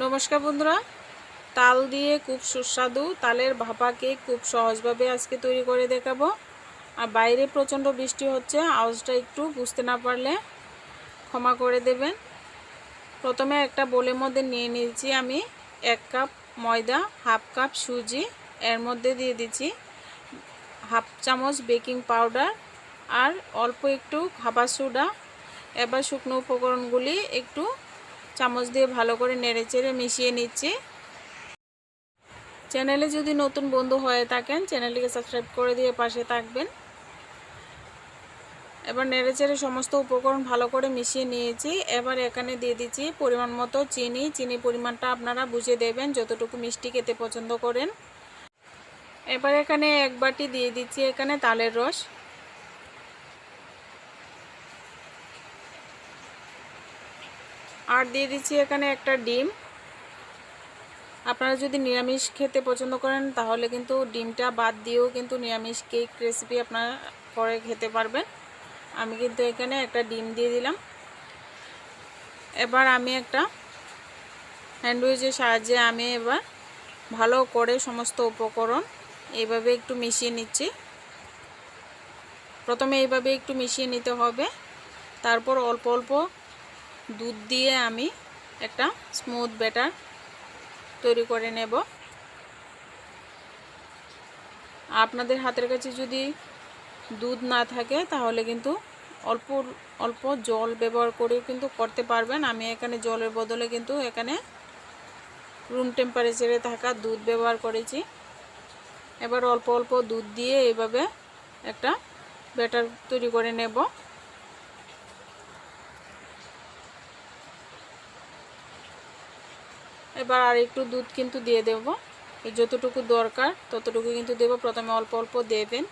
নমস্কার বন্ধুরা। তাল দিয়ে খুব সুস্বাদু, তালের ভাপা কেক খুব সহজভাবে আজকে তৈরি করে দেখাবো। আর বাইরে প্রচণ্ড বৃষ্টি হচ্ছে, আওয়াজটা একটু বুঝতে না পারলে ক্ষমা করে দেবেন। প্রথমে একটা বোলের মধ্যে নিয়ে নিয়েছি আমি এক কাপ ময়দা, হাফ কাপ সুজি, এর মধ্যে দিয়ে দিচ্ছি হাফ চামচ বেকিং পাউডার আর অল্প একটু খাবার সোডা। এবার শুকনো উপকরণগুলি একটু চামচ দিয়ে ভালো করে নেড়ে চেড়ে মিশিয়ে নিচ্ছি। চ্যানেলে যদি নতুন বন্ধু হয়ে থাকেন, চ্যানেলটিকে সাবস্ক্রাইব করে দিয়ে পাশে থাকবেন। এবার নেড়ে চেড়ে সমস্ত উপকরণ ভালো করে মিশিয়ে নিয়েছি। এবার এখানে দিয়ে দিচ্ছি পরিমাণ মতো চিনি। চিনি পরিমাণটা আপনারা বুঝে দেবেন, যতটুকু মিষ্টি খেতে পছন্দ করেন। এবার এখানে এক বাটি দিয়ে দিচ্ছি এখানে তালের রস। আর দিয়ে দিচ্ছি এখানে একটা ডিম। আপনারা যদি নিরামিষ খেতে পছন্দ করেন, তাহলে কিন্তু ডিমটা বাদ দিয়েও কিন্তু নিরামিষ কেক রেসিপি আপনারা করে খেতে পারবেন। আমি কিন্তু এখানে একটা ডিম দিয়ে দিলাম। এবার আমি একটা হ্যান্ডউইচের সাহায্যে আমি এবার ভালো করে সমস্ত উপকরণ এইভাবে একটু মিশিয়ে নিচ্ছি। প্রথমে এইভাবে একটু মিশিয়ে নিতে হবে। তারপর অল্প অল্প দুধ দিয়ে আমি একটা স্মুথ ব্যাটার তৈরি করে নেব। আপনাদের হাতের কাছে যদি দুধ না থাকে, তাহলে কিন্তু অল্প অল্প জল ব্যবহার করেও কিন্তু করতে পারবেন। আমি এখানে জলের বদলে কিন্তু এখানে রুম টেম্পারেচারে থাকা দুধ ব্যবহার করেছি। এবার অল্প অল্প দুধ দিয়ে এইভাবে একটা ব্যাটার তৈরি করে নেব। এবার আর একটু দুধ কিন্তু দিয়ে দেব। যতটুকু দরকার, ততটুকু কিন্তু দেব। প্রথমে অল্প অল্প দেবেন।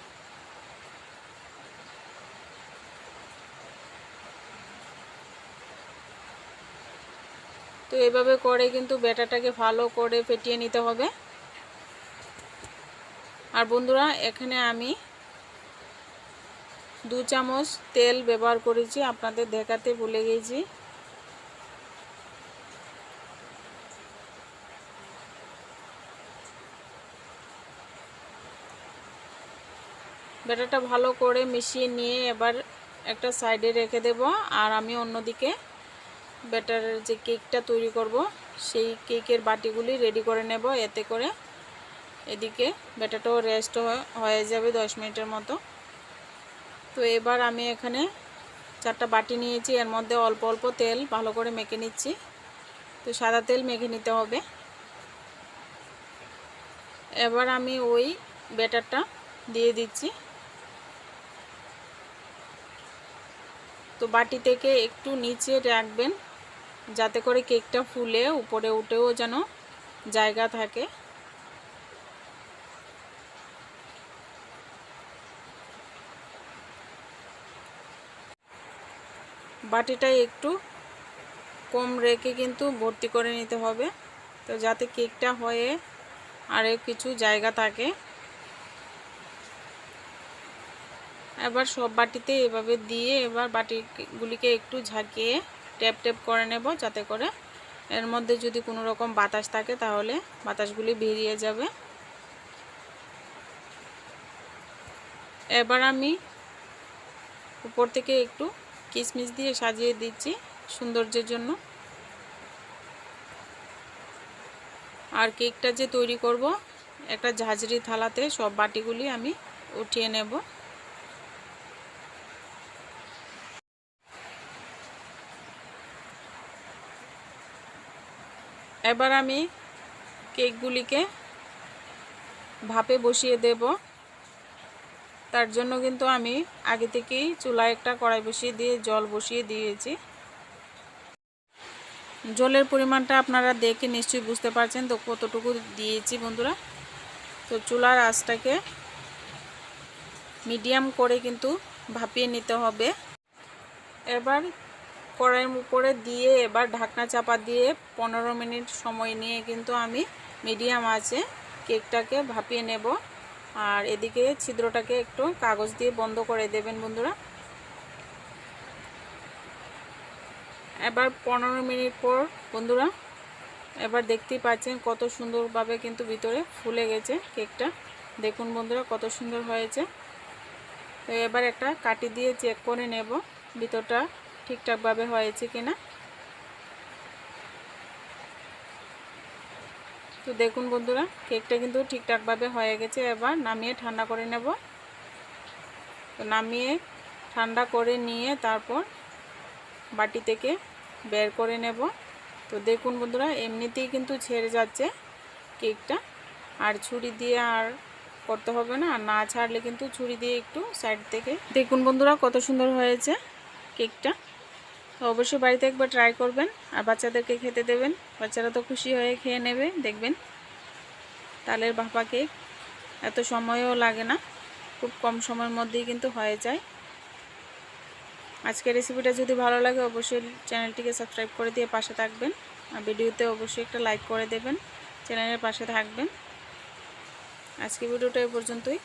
তো এভাবে করে কিন্তু ব্যাটাটাকে ভালো করে ফেটিয়ে নিতে হবে। আর বন্ধুরা, এখানে আমি দু চামচ তেল ব্যবহার করেছি। আপনাদের দেখাতে ভুলে গেছি। ব্যাটারটা ভালো করে মিশিয়ে নিয়ে এবার একটা সাইডে রেখে দেব। আর আমি অন্যদিকে ব্যাটারের যে কেকটা তৈরি করব, সেই কেকের বাটিগুলি রেডি করে নেব। এতে করে এদিকে ব্যাটারটাও রেস্ট হয়ে যাবে দশ মিনিটের মতো। তো এবার আমি এখানে চারটা বাটি নিয়েছি। এর মধ্যে অল্প অল্প তেল ভালো করে মেখে নিচ্ছি। তো সাদা তেল মেখে নিতে হবে। এবার আমি ওই ব্যাটারটা দিয়ে দিচ্ছি। তো বাটি থেকে একটু নিচে রাখবেন, যাতে করে কেকটা ফুলে, উপরে উঠেও যেন জায়গা থাকে। বাটিটা একটু কম রেখে কিন্তু ভর্তি করে নিতে হবে, তো যাতে কেকটা হয়ে আরও কিছু জায়গা থাকে। এবার সব বাটিতে এভাবে দিয়ে এবার বাটিগুলিকে একটু ঝাঁকিয়ে ট্যাপ ট্যাপ করে নেব যাতে করে এর মধ্যে যদি কোনো রকম বাতাস থাকে তাহলে বাতাসগুলি বেরিয়ে যাবে। এবার আমি উপর থেকে একটু কিশমিশ দিয়ে সাজিয়ে দিচ্ছি সৌন্দর্যের জন্য। আর কেকটা যে তৈরি করব, একটা ঝাঁঝরি থালাতে সব বাটিগুলি আমি উঠিয়ে নেব। এবার আমি কেকগুলিকে ভাপে বসিয়ে দেব। তার জন্য কিন্তু আমি আগে থেকেই চুলায় একটা কড়াই বসিয়ে দিয়ে জল বসিয়ে দিয়েছি। জলের পরিমাণটা আপনারা দেখে নিশ্চয়ই বুঝতে পারছেন তো কতটুকু দিয়েছি বন্ধুরা। তো চুলার আঁচটাকে মিডিয়াম করে কিন্তু ভাপিয়ে নিতে হবে। এবার কড়াইয়ের উপরে দিয়ে এবার ঢাকনা চাপা দিয়ে পনেরো মিনিট সময় নিয়ে কিন্তু আমি মিডিয়াম আছে কেকটাকে ভাপিয়ে নেব। আর এদিকে ছিদ্রটাকে একটু কাগজ দিয়ে বন্ধ করে দেবেন বন্ধুরা। এবার পনেরো মিনিট পর বন্ধুরা, এবার দেখতেই পাচ্ছেন কত সুন্দরভাবে কিন্তু ভিতরে ফুলে গেছে কেকটা। দেখুন বন্ধুরা কত সুন্দর হয়েছে। তো এবার একটা কাটি দিয়ে চেক করে নেব ভিতরটা। ঠিকঠাকভাবে হয়েছে কিনা। তো দেখুন বন্ধুরা, কেকটা কিন্তু ঠিকঠাকভাবে হয়ে গেছে। এবার নামিয়ে ঠান্ডা করে নেব। তো নামিয়ে ঠান্ডা করে নিয়ে তারপর বাটি থেকে বের করে নেব। তো দেখুন বন্ধুরা, এমনিতেই কিন্তু ছেড়ে যাচ্ছে কেকটা। আর ছুরি দিয়ে আর করতে হবে না, আর না ছাড়লে কিন্তু ছুরি দিয়ে একটু সাইড থেকে। দেখুন বন্ধুরা, কত সুন্দর হয়েছে কেকটা। তো অবশ্যই বাড়িতে একবার ট্রাই করবেন। আর বাচ্চাদেরকে খেতে দেবেন। বাচ্চারা তো খুশি হয়ে খেয়ে নেবে, দেখবেন। তালের ভাপা কেক এত সময়ও লাগে না, খুব কম সময়ের মধ্যেই কিন্তু হয়ে যায়। আজকের রেসিপিটা যদি ভালো লাগে, অবশ্যই চ্যানেলটিকে সাবস্ক্রাইব করে দিয়ে পাশে থাকবেন। আর ভিডিওতে অবশ্যই একটা লাইক করে দেবেন চ্যানেলের পাশে থাকবেন। আজকে ভিডিওটা এ পর্যন্তই।